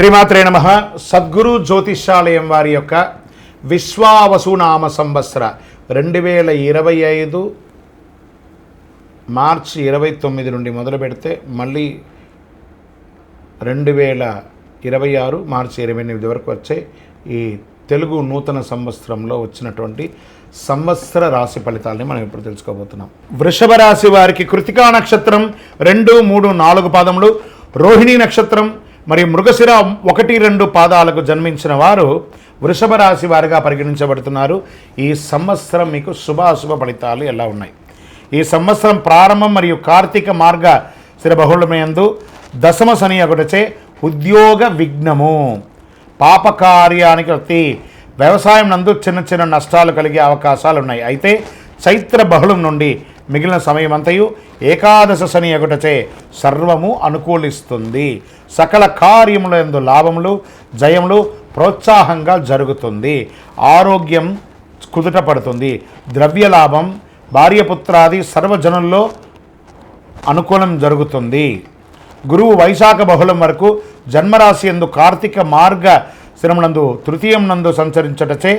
శ్రీమాత్రే నమ. సద్గురు జ్యోతిషాలయం వారి యొక్క విశ్వావసునామ సంవత్సర రెండు వేల ఇరవై ఐదు మార్చి ఇరవై తొమ్మిది నుండి మొదలు పెడితే మళ్ళీ రెండు వేల ఇరవై ఆరు మార్చి ఇరవై ఎనిమిది వరకు వచ్చే ఈ తెలుగు నూతన సంవత్సరంలో వచ్చినటువంటి సంవత్సర రాశి ఫలితాలని మనం ఇప్పుడు తెలుసుకోబోతున్నాం. వృషభ రాశి వారికి కృతికా నక్షత్రం రెండు మూడు నాలుగు పాదములు రోహిణి నక్షత్రం మరియు మృగశిర ఒకటి రెండు పాదాలకు జన్మించిన వారు వృషభ రాశి వారిగా పరిగణించబడుతున్నారు. ఈ సంవత్సరం మీకు శుభాశుభ ఫలితాలు ఎలా ఉన్నాయి? ఈ సంవత్సరం ప్రారంభం మరియు కార్తీక మార్గ స్థిర బహుళమయందు దశమ శని ఒకటచే ఉద్యోగ విఘ్నము. పాపకార్యానికి వ్యవసాయం నందు చిన్న చిన్న నష్టాలు కలిగే అవకాశాలు ఉన్నాయి. అయితే చైత్ర బహుళం నుండి మిగిలిన సమయమంతయు ఏకాదశ శని ఒకటచే సర్వము అనుకూలిస్తుంది. సకల కార్యముల యందు లాభములు జయములు ప్రోత్సాహంగా జరుగుతుంది. ఆరోగ్యం కుదుట పడుతుంది. ద్రవ్య లాభం భార్యపుత్రాది సర్వజనుల్లో అనుకూలం జరుగుతుంది. గురువు వైశాఖ బహుళం వరకు జన్మరాశి ఎందు కార్తీక మార్గ శ్రమనందు తృతీయం నందు సంచరించటచే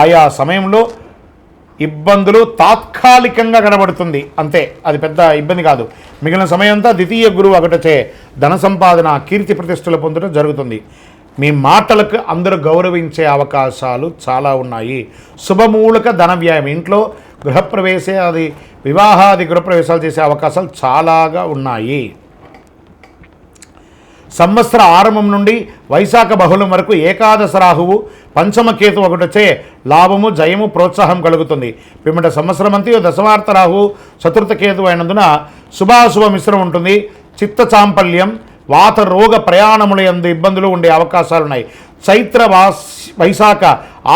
ఆయా సమయంలో ఇబ్బందులు తాత్కాలికంగా కనబడుతుంది. అంతే అది పెద్ద ఇబ్బంది కాదు. మిగిలిన సమయంతా ద్వితీయ గురువు ఒకటచే ధన సంపాదన కీర్తి ప్రతిష్టలు పొందడం జరుగుతుంది. మీ మాటలకు అందరూ గౌరవించే అవకాశాలు చాలా ఉన్నాయి. శుభమూలక ధన వ్యాయం. ఇంట్లో గృహప్రవేశ అది వివాహాది గృహప్రవేశాలు చేసే అవకాశాలు చాలాగా ఉన్నాయి. సంవత్సర ఆరంభం నుండి వైశాఖ బహుళం వరకు ఏకాదశ రాహువు పంచమకేతు ఒకటొచ్చే లాభము జయము ప్రోత్సాహం కలుగుతుంది. పిమ్మట సంవత్సరమంతయు దశమార్థ రాహు రాహువు చతుర్థ కేతు అయినందున శుభాశుభ మిశ్రమం ఉంటుంది. చిత్త చాంపల్యం వాత రోగ ప్రయాణముల ఎందు ఇబ్బందులు ఉండే అవకాశాలున్నాయి. చైత్ర వాస్ వైశాఖ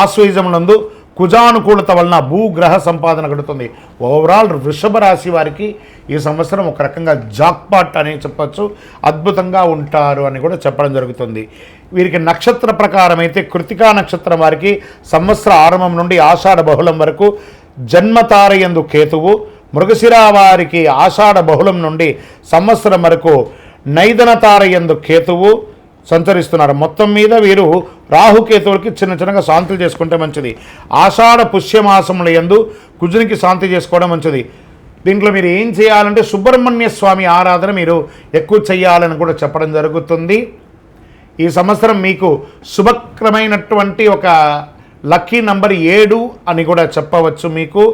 ఆశ్వయుజములందు కుజానుకూలత వలన భూగ్రహ సంపాదన గడుతుంది. ఓవరాల్ వృషభ రాశి వారికి ఈ సంవత్సరం ఒక రకంగా జాక్పాట్ అని చెప్పచ్చు. అద్భుతంగా ఉంటారు అని కూడా చెప్పడం జరుగుతుంది. వీరికి నక్షత్ర ప్రకారం అయితే కృతికా నక్షత్రం వారికి సంవత్సర ఆరంభం నుండి ఆషాఢ బహుళం వరకు జన్మతారయందు కేతువు మృగశిర వారికి ఆషాఢ బహుళం నుండి సంవత్సరం వరకు నైదన తారయందు కేతువు సంచరిస్తున్నారు. మొత్తం మీద వీరు రాహుకేతువులకి చిన్న చిన్నగా శాంతులు చేసుకుంటే మంచిది. ఆషాఢ పుష్యమాసముల యందు కుజునికి శాంతి చేసుకోవడం మంచిది. దీంట్లో మీరు ఏం చేయాలంటే సుబ్రహ్మణ్య స్వామి ఆరాధన మీరు ఎక్కువ చేయాలని కూడా చెప్పడం జరుగుతుంది. ఈ సంవత్సరం మీకు శుభక్రమైనటువంటి ఒక లక్కీ నంబర్ ఏడు అని కూడా చెప్పవచ్చు మీకు.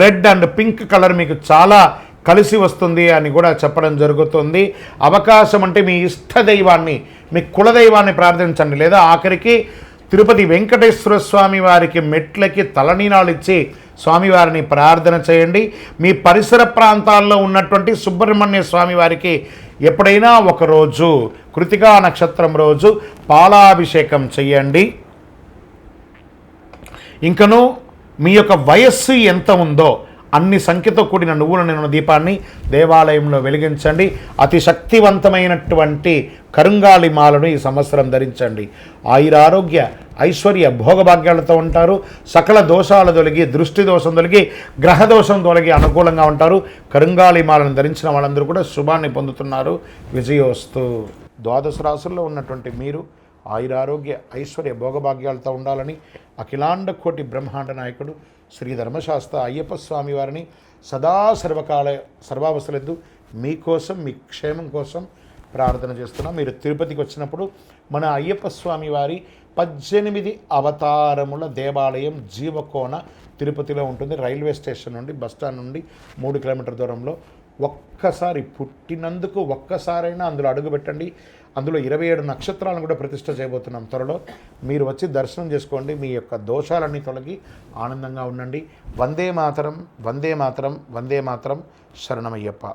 రెడ్ అండ్ పింక్ కలర్ మీకు చాలా కలిసి వస్తుంది అని కూడా చెప్పడం జరుగుతుంది. అవకాశం అంటే మీ ఇష్ట దైవాన్ని మీ కులదైవాన్ని ప్రార్థించండి. లేదా ఆఖరికి తిరుపతి వెంకటేశ్వర స్వామి వారికి మెట్లకి తలనీనాలు ఇచ్చి స్వామివారిని ప్రార్థన చేయండి. మీ పరిసర ప్రాంతాల్లో ఉన్నటువంటి సుబ్రహ్మణ్య స్వామి వారికి ఎప్పుడైనా ఒకరోజు కృతికా నక్షత్రం రోజు పాలాభిషేకం చేయండి. ఇంకను మీ యొక్క వయస్సు ఎంత ఉందో అన్ని సంఖ్యతో కూడిన నువ్వుల నిన్న దీపాన్ని దేవాలయంలో వెలిగించండి. అతి శక్తివంతమైనటువంటి కరుంగాలి మాలను ఈ సంవత్సరం ధరించండి. ఆయురారోగ్య ఐశ్వర్య భోగభాగ్యాలతో ఉంటారు. సకల దోషాలు తొలగి దృష్టి దోషం తొలగి గ్రహ దోషం తొలగి అనుకూలంగా ఉంటారు. కరుంగాలి మాలను ధరించిన వాళ్ళందరూ కూడా శుభాన్ని పొందుతున్నారు. విజయోస్తు. ద్వాదశ రాసుల్లో ఉన్నటువంటి మీరు ఆయురారోగ్య ఐశ్వర్య భోగభాగ్యాలతో ఉండాలని అఖిలాండ కోటి బ్రహ్మాండ నాయకుడు శ్రీ ధర్మశాస్త్ర అయ్యప్ప స్వామి వారిని సదా సర్వకాల సర్వావస్థలందు మీకోసం మీ క్షేమం కోసం ప్రార్థన చేస్తున్నాం. మీరు తిరుపతికి వచ్చినప్పుడు మన అయ్యప్ప స్వామి వారి పద్దెనిమిది అవతారముల దేవాలయం జీవకోన తిరుపతిలో ఉంటుంది. రైల్వే స్టేషన్ నుండి బస్టాండ్ నుండి మూడు కిలోమీటర్ దూరంలో ఒక్కసారి పుట్టినందుకు ఒక్కసారైనా అందులో అడుగుపెట్టండి. అందులో ఇరవై ఏడు నక్షత్రాలను కూడా ప్రతిష్ట చేయబోతున్నాం త్వరలో. మీరు వచ్చి దర్శనం చేసుకోండి. మీ యొక్క దోషాలన్నీ తొలగి ఆనందంగా ఉండండి. వందే మాతరం వందే మాతరం వందే మాతరం శరణమయ్యప్ప.